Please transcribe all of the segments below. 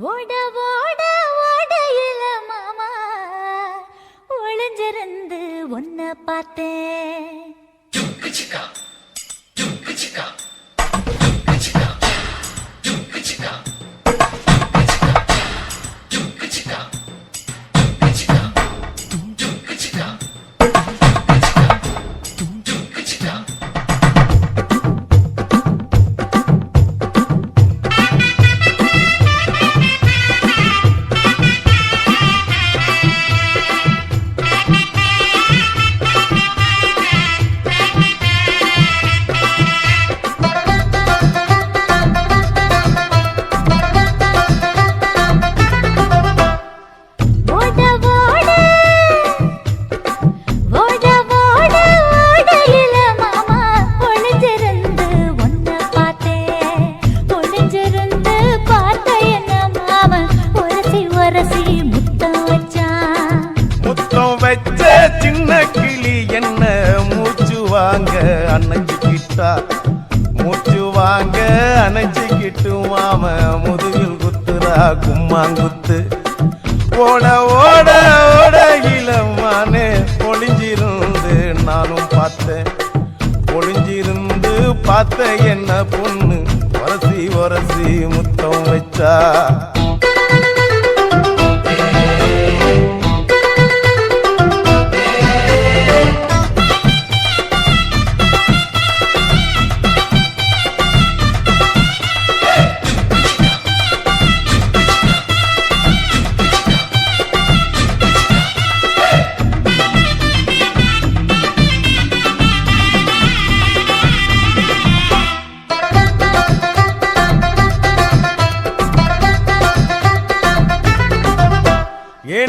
ஓட ஓட ஓடையில மாமா. ஒளிஞ்சிருந்து உன்னை பார்த்தேன். வாங்க கிட்டா. மூச்சு வாங்க அணைச்சுக்கிட்டு மாம முதுகில் குத்துறா கும்மாங்குத்து. ஓட ஓட ஓட இளமானே ஒளிஞ்சிருந்து நானும் பார்த்தேன். ஒளிஞ்சிருந்து பார்த்த என்ன பொண்ணு? உரசி உரசி முத்தம் வச்சா.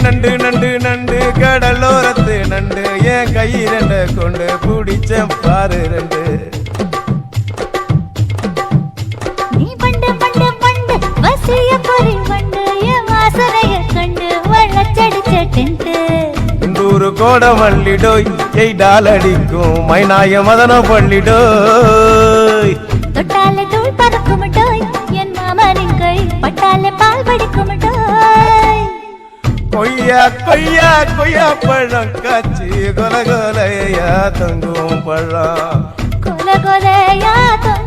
நண்டு நண்டு நண்டு கடலோரத்து நண்டு. என் கை ரெண்ட கொண்டு பிடிச்ச பாரு ரெண்டு. கோட மல்லிடோய் எய்டால் அடிக்கும். மைனாய மதன பள்ளிடோய் கொய்யா கொய்யா கொய்யா பழம் காய்ச்சி கொல கொலையா தங்கும் பழம் கொல கொலையா தொங்கும்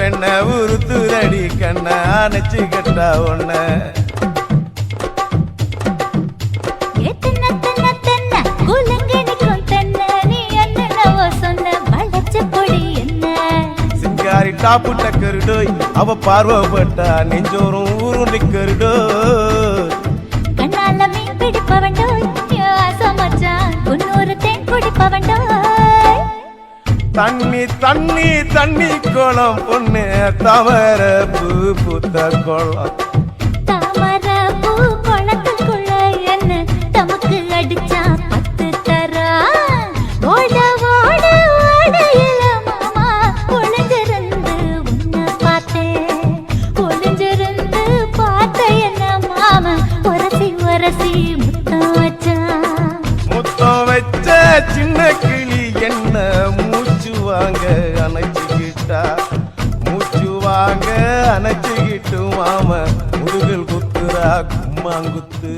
வெண்ண உருத்துரடி கண்ண அணைச்சு கட்டா ஒன்ன சிங்காரி டாப்பு டக்கருடோய் அவ பார்வப்பட்டா நெஞ்சோறும் ஊரும் நிக்கருடோய் தண்ணி தண்ணி தண்ணி குளம். பொண்ணு தவற பூ பூத்த குளம். தாமர பூ குளத்துக்குள்ள என்ன தமக்கு அடிச்சா பத்து தரா? ஓட ஓட ஓடையில மாமா ஒளிஞ்சிருந்து உன்னை பார்த்தேன் ஒளிஞ்சிருந்து பார்த்த என்ன மாமா உரசி உரசி முத்தம் வச்சான் முத்தம் வச்ச சின்ன வாங்க அணைச்சிக்கிட்டா. மூச்சு வாங்க அணைச்சிக்கிட்டு மாம. முதுகில் குத்துறா கும்மாங்குத்து.